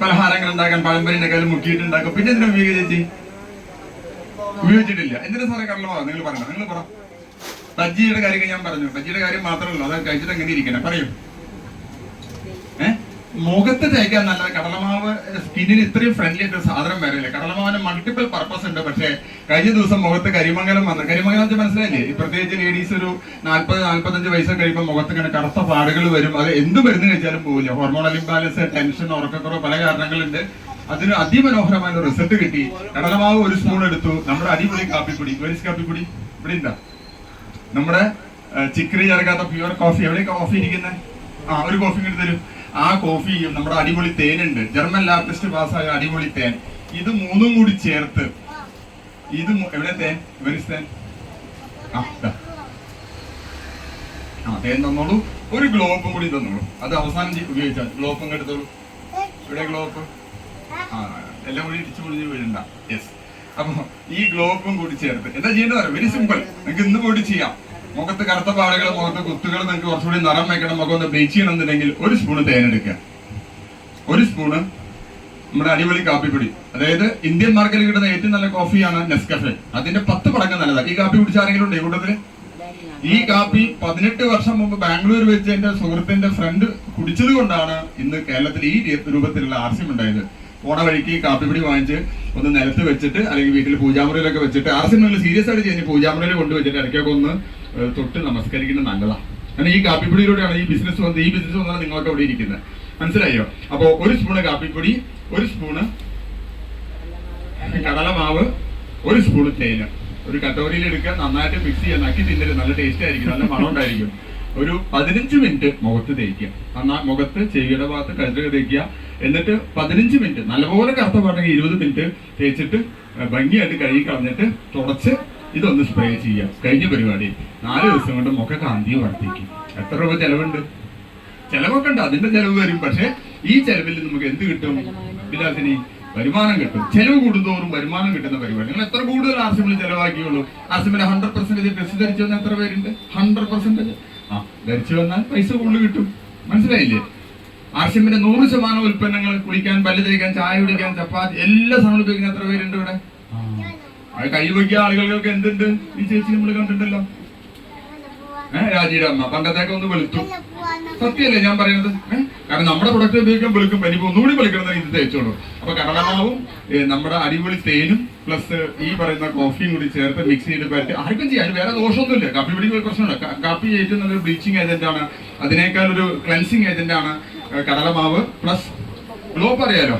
പലഹാരങ്ങൾ ഉണ്ടാക്കാൻ പഴംപരിന്റെ കയ്യിൽ മുക്കിയിട്ടുണ്ടാക്കും. പിന്നെ എന്തിനാ ഉപയോഗിക്കുക ചേച്ചി? ഉപയോഗിച്ചിട്ടില്ല. എന്തിനാ സാറേ കടലമാവ് നിങ്ങൾ പറയണം. നിങ്ങൾ പറ. ബജ്ജിയുടെ കാര്യം ഞാൻ പറഞ്ഞു. ബജ്ജിയുടെ കാര്യം മാത്രമല്ല. അത് കഴിച്ചിട്ട് എങ്ങനെ ഇരിക്കണേ. പറയൂ. മുഖത്ത് തേക്കാൻ നല്ല കടലമാവ് സ്കിന്നിന് ഇത്രയും ഫ്രണ്ട്ലി ആയിട്ട് സാധനം വരില്ല കടലമാവിന് മൾട്ടിപ്പിൾ പർപ്പസ് ഉണ്ട്. പക്ഷേ കഴിഞ്ഞ ദിവസം മുഖത്ത് കരിമംഗലം വന്നു. കരിമംഗലം വെച്ച് മനസ്സിലായില്ലേ? പ്രത്യേകിച്ച് ലേഡീസ് ഒരു നാല്പത് നാല്പത്തഞ്ച് വയസ്സ് കഴിയുമ്പോൾ മുഖത്ത് ഇങ്ങനെ കറുത്ത പാടുകൾ വരും. അത് എന്ത് മരുന്ന് കഴിച്ചാലും പോവില്ല. ഹോർമോണൽ ഇംബാലൻസ് ടെൻഷൻ ഉറക്കക്കുറവ് പല കാരണങ്ങളുണ്ട്. അതിന് അതിമനോഹരമായ റിസൾട്ട് കിട്ടി. കടലമാവ് ഒരു സ്പൂൺ എടുത്തു. നമ്മുടെ അടിപൊളി കാപ്പിപ്പൊടി. വെരിസ് കാപ്പിപ്പൊടി? ഇവിടെ ഉണ്ടാ നമ്മുടെ ചിക്കറി ചേർക്കാത്ത പ്യുവർ കോഫി എവിടെ കോഫി ഇരിക്കുന്നത് ആ ഒരു കോഫി ഇങ്ങോട്ട് തരും. ആ കോഫിയും നമ്മുടെ അടിപൊളി തേനുണ്ട്. ജർമ്മൻ ലാർജസ്റ്റ് പാസ്സായ അടിപൊളി തേൻ. ഇത് മൂന്നും കൂടി ചേർത്ത് ഇത് എവിടെ തേൻ? തേൻ? ആ തേൻ തന്നോളൂ. ഒരു ഗ്ലോപ്പും കൂടി തന്നോളൂ. അത് അവസാനം ഉപയോഗിച്ചാൽ ഗ്ലോപ്പ് അങ്ങ് എടുത്തോളൂ ഇവിടെ ഗ്ലോപ്പ് ആ എല്ലാം കൂടി ഇടിച്ചു പൊളിഞ്ഞ് വീഴണ്ട. യെസ് അപ്പൊ ഈ ഗ്ലോപ്പും കൂടി ചേർത്ത്. എന്താ ചെയ്യേണ്ടത് വെരി സിമ്പിൾ നിങ്ങൾക്ക് ഇന്ന് പോയിട്ട് ചെയ്യാം. മുഖത്ത് കറുത്ത പാടുകൾ മുഖത്ത് കുത്തുകൾ നിങ്ങൾക്ക് കുറച്ചുകൂടി നിറം വെക്കണം. മുഖം ഒന്ന് ബ്ലീച്ച് ചെയ്യണമെന്നുണ്ടെങ്കിൽ ഒരു സ്പൂണ് തേനെടുക്കുക ഒരു സ്പൂണ് നമ്മുടെ അടിപൊളി കാപ്പിപ്പൊടി. അതായത് ഇന്ത്യൻ മാർക്കറ്റിൽ കിട്ടുന്ന ഏറ്റവും നല്ല കോഫിയാണ് നെസ്കഫെ അതിന്റെ പത്ത് മടങ്ങ് നല്ലതാണ്. ഈ കാപ്പി കുടിച്ച ആരെങ്കിലും ഉണ്ടോ കൂട്ടത്തിൽ? ഈ കാപ്പി പതിനെട്ട് വർഷം മുമ്പ് ബാംഗ്ലൂർ വെച്ച് എന്റെ സുഹൃത്തിന്റെ ഫ്രണ്ട് കുടിച്ചത് കൊണ്ടാണ് ഇന്ന് കേരളത്തിൽ ഈ രൂപത്തിലുള്ള ആർസ്യം ഉണ്ടായത്. പോണ വഴിക്ക് കാപ്പിപ്പൊടി വാങ്ങിച്ച് ഒന്ന് നിലത്ത് വെച്ചിട്ട് അല്ലെങ്കിൽ വീട്ടിൽ പൂജാമുറിയിലൊക്കെ വെച്ചിട്ട് ആർസ്യം നല്ല സീരിയസ് ആയിട്ട് ചെയ്യുന്ന പൂജാമുറിയിൽ കൊണ്ടുവച്ചിട്ട് ഇടയ്ക്കൊക്കെ ഒന്ന് തൊട്ട് നമസ്കരിക്കുന്നത് നല്ലതാണ് കാരണം ഈ കാപ്പിപ്പൊടിയിലൂടെയാണ് ഈ ബിസിനസ് വന്നത് ഈ ബിസിനസ് വന്നാണ് നിങ്ങൾക്ക് അവിടെ ഇരിക്കുന്നത്. മനസ്സിലായോ? അപ്പോ ഒരു സ്പൂണ് കാപ്പിപ്പൊടി ഒരു സ്പൂണ് കടലമാവ് ഒരു സ്പൂണ് തേന് ഒരു കട്ടോരിയിൽ എടുക്കുക നന്നായിട്ട് മിക്സ് ചെയ്യാൻ നക്കി തിന്നരുത്. നല്ല ടേസ്റ്റ് ആയിരിക്കും നല്ല മണം ഉണ്ടായിരിക്കും. ഒരു പതിനഞ്ച് മിനിറ്റ് മുഖത്ത് തേക്കുക. നന്നാ മുഖത്ത് ചെവിയുടെ ഭാഗത്ത് കഴുത്തൊക്കെ തേക്കുക. എന്നിട്ട് പതിനഞ്ച് മിനിറ്റ് നല്ലപോലെ കറുത്ത പാട്ടെങ്കിൽ ഇരുപത് മിനിറ്റ് തേച്ചിട്ട് ഭംഗിയായിട്ട് കഴുകി കളഞ്ഞിട്ട് തുടച്ച് ഇതൊന്ന് സ്പ്രേ ചെയ്യാം. കഴിഞ്ഞ പരിപാടി നാല് ദിവസം കൊണ്ട് മുഖ കാന്തി വർദ്ധിക്കും എത്ര രൂപ ചെലവുണ്ട്? ചെലവൊക്കെ ഉണ്ട് അതിന്റെ ചെലവ് വരും. പക്ഷെ ഈ ചെലവിൽ നമുക്ക് എന്ത് കിട്ടും? വിലാസിനി വരുമാനം കിട്ടും. ചെലവ് കൂടുന്തോറും വരുമാനം കിട്ടുന്ന പരിപാടി. നിങ്ങൾ എത്ര കൂടുതൽ ആർസിമിൽ ചെലവാക്കിയുള്ളൂ? ആർസിമിന് ഹൺഡ്രഡ് പെർസെന്റേജ് ഡ്രസ് ധരിച്ചു വന്ന എത്ര പേരുണ്ട്? ഹൺഡ്രഡ് പെർസെന്റേജ് ആ ധരിച്ചു വന്നാൽ പൈസ കൂടുതൽ കിട്ടും. മനസ്സിലായില്ലേ? ആർസിമിന്റെ നൂറ് ശതമാനം ഉൽപ്പന്നങ്ങൾ കുളിക്കാൻ പല്ല് തേക്കാൻ ചായ കുടിക്കാൻ ചപ്പാത്തി എല്ലാ ഉപയോഗിക്കുന്ന എത്ര പേരുണ്ട് ഇവിടെ? അത് കൈവയ്ക്കിയ ആളുകൾക്ക് എന്തുണ്ട്? ഈ ചേച്ചി നമ്മൾ കണ്ടിട്ടല്ലോ ഏഹ് രാജിയുടെ അമ്മ പണ്ടത്തേക്ക് ഒന്ന് വെളുത്തു. സത്യമല്ലേ ഞാൻ പറയുന്നത്? കാരണം നമ്മുടെ പ്രൊഡക്റ്റ് ഉപയോഗിക്കാൻ വെളുക്കും ഇനിയിപ്പോ ഒന്നുകൂടി വെളുക്കണം ഇത് തേച്ചോളൂ. അപ്പൊ കടലമാവും നമ്മുടെ അടിപൊളി തേനും പ്ലസ് ഈ പറയുന്ന കോഫിയും കൂടി ചേർത്ത് മിക്സ് ചെയ്ത് പറ്റി ആർക്കും ചെയ്യാൻ വേറെ ദോഷമൊന്നുമില്ല. കാപ്പി പിടിക്കുന്ന പ്രശ്നമുണ്ട് കാപ്പി ഏറ്റവും നല്ലൊരു ബ്ലീച്ചിങ് ഏജന്റാണ് അതിനേക്കാൾ ഒരു ക്ലൻസിങ് ഏജന്റാണ് കടലമാവ്. പ്ലസ് ഗ്ലോപ്പ് അറിയാലോ